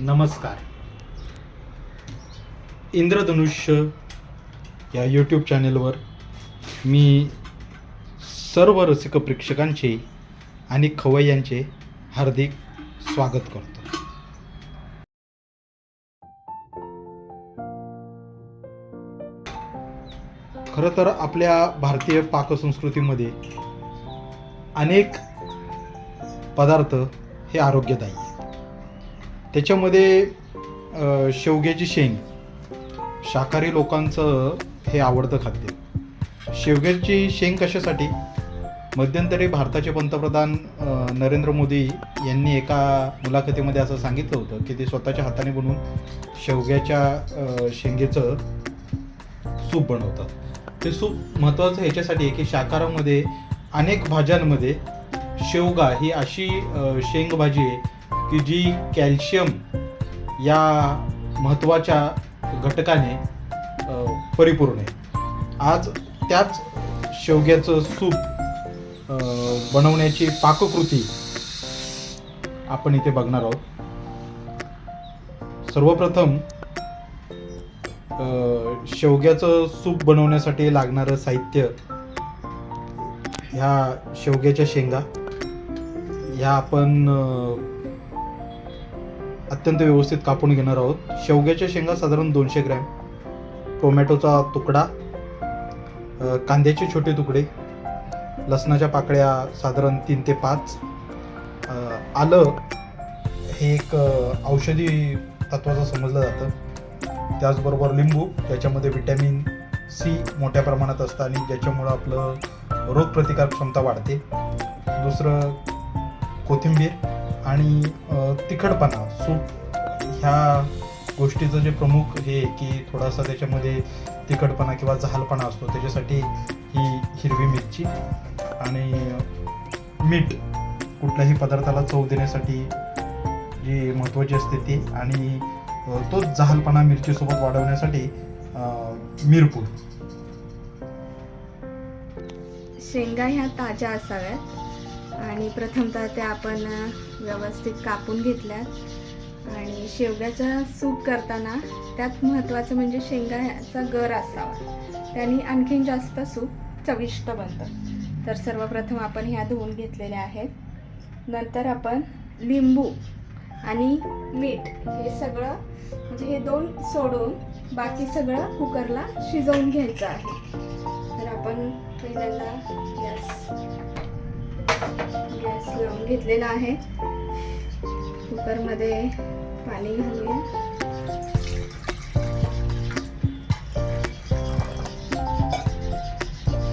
नमस्कार. इंद्रधनुष्य या यूट्यूब चॅनेलवर मी सर्व रसिक प्रेक्षकांचे आणि खवय्यांचे हार्दिक स्वागत करतो. खरं तर आपल्या भारतीय पाकसंस्कृतीमध्ये अनेक पदार्थ हे आरोग्यदायी. त्याच्यामध्ये शेवग्याची शेंग. शाकाहारी लोकांचं हे आवडतं खाद्य. शेवग्याची शेंग कशासाठी? मध्यंतरी भारताचे पंतप्रधान नरेंद्र मोदी यांनी एका मुलाखतीमध्ये असं सांगितलं होतं की ते स्वतःच्या हाताने बनवून शेवग्याच्या शेंगेचं सूप बनवतात. ते सूप महत्त्वाचं ह्याच्यासाठी आहे की शाकाहारामध्ये अनेक भाज्यांमध्ये शेवगा ही अशी शेंग भाजी आहे की जी कॅल्शियम या महत्त्वाच्या घटकाने परिपूर्ण आहे. आज त्याच शेवग्याचं सूप बनवण्याची पाककृती आपण इथे बघणार आहोत. सर्वप्रथम शेवग्याचं सूप बनवण्यासाठी लागणारं साहित्य ह्या शेवग्याच्या शेंगा. ह्या आपण अत्यंत व्यवस्थित कापून घेणार आहोत. शेवग्याच्या शेंगा साधारण दोनशे ग्रॅम. टोमॅटोचा तुकडा कांद्याचे छोटे तुकडे लसणाच्या पाकळ्या साधारण तीन ते पाच. आलं हे एक औषधी तत्वाचं समजलं जातं. त्याचबरोबर लिंबू ज्याच्यामध्ये विटॅमिन सी मोठ्या प्रमाणात असतं आणि ज्याच्यामुळं आपलं रोगप्रतिकार क्षमता वाढते. दुसरं कोथिंबीर आणि तिखटपणा सूप ह्या गोष्टीचं जे प्रमुख हे आहे की थोडासा त्याच्यामध्ये तिखटपणा किंवा जहालपणा असतो त्याच्यासाठी ही हिरवी मिरची आणि मीठ कुठल्याही पदार्थाला चव देण्यासाठी जी महत्त्वाची असते ती आणि तो तोच जहालपणा मिरचीसोबत वाढवण्यासाठी मिरपूड शेंगा ह्या ताज्या असाव्यात. आणि प्रथमतः त्या आपण व्यवस्थित कापून घेतल्यात आणि शेवग्याचा सूप करताना त्यात महत्त्वाचं म्हणजे शेंगा गर असावा. त्याने आणखीन जास्त सूप चविष्ट बनतं. तर सर्वप्रथम आपण ह्या धुवून घेतलेल्या आहेत. नंतर आपण लिंबू आणि मीठ हे सगळं म्हणजे हे दोन सोडून बाकी सगळं कुकरला शिजवून घ्यायचं आहे. तर आपण पहिल्यांदा गॅस गॅस लावून घेतलेला आहे. कुकरमध्ये पाणी घालूया.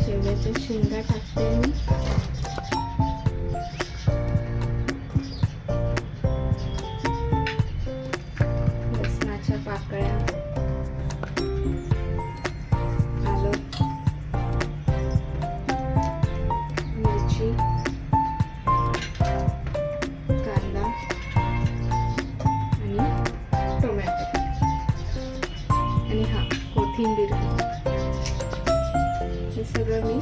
शेवग्याच्या शेंगा टाकते सगळं मी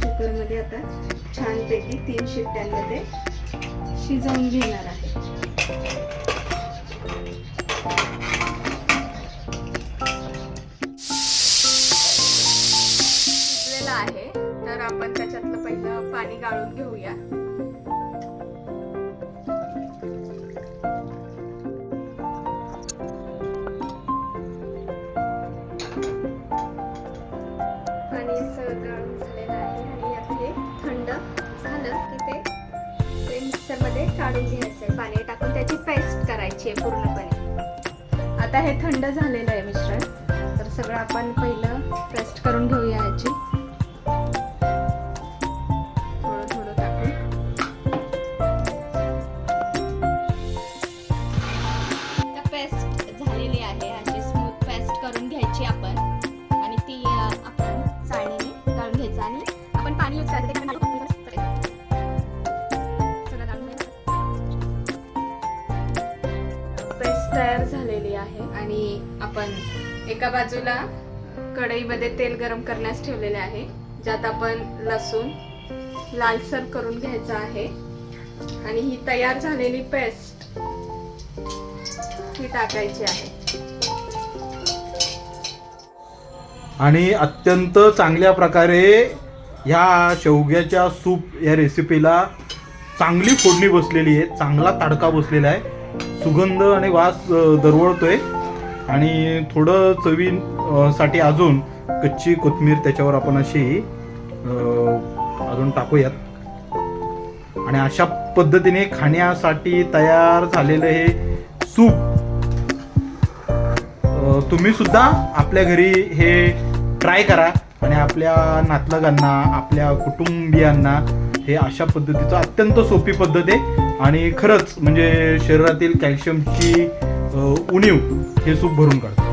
कुकरमध्ये आता छानपैकी तीन शिट्ट्यांमध्ये शिजवून घेणार आहे. शिजलेलं आहे. तर आपण त्याच्यातलं पहिलं पाणी गाळून घेऊया. काढून घ्यायचं आहे पाणी टाकून त्याची पेस्ट करायची आहे पूर्णपणे. आता हे थंड झालेलं आहे मिश्रण. तर सगळं आपण पहिलं पेस्ट करून घेऊया याची. आणि आपण एका बाजूला कढईमध्ये तेल गरम करण्यास ठेवलेले आहे. ज्यात आपण लसूण लालसर करून घ्यायचा आहे. आणि ही तयार झालेली पेस्ट ही टाकायची आहे. आणि अत्यंत चांगल्या प्रकारे ह्या शेवग्याच्या सूप या रेसिपीला चांगली फोडणी बसलेली आहे. चांगला तडका बसलेला आहे. सुगंध आणि वास दरवळतोय. आणि थोडं चवी साठी अजून कच्ची कोथिंबीर त्याच्यावर आपण अशी अजून टाकूयात. आणि अशा पद्धतीने खाण्यासाठी तयार झालेलं हे सूप तुम्ही सुद्धा आपल्या घरी हे ट्राय करा. आणि आपल्या नातलगांना आपल्या कुटुंबियांना हे अशा पद्धतीचं अत्यंत सोपी पद्धत आहे. आणि खरंच म्हणजे शरीरातील कॅल्शियमची उणीव हे सूप भरून काढतो.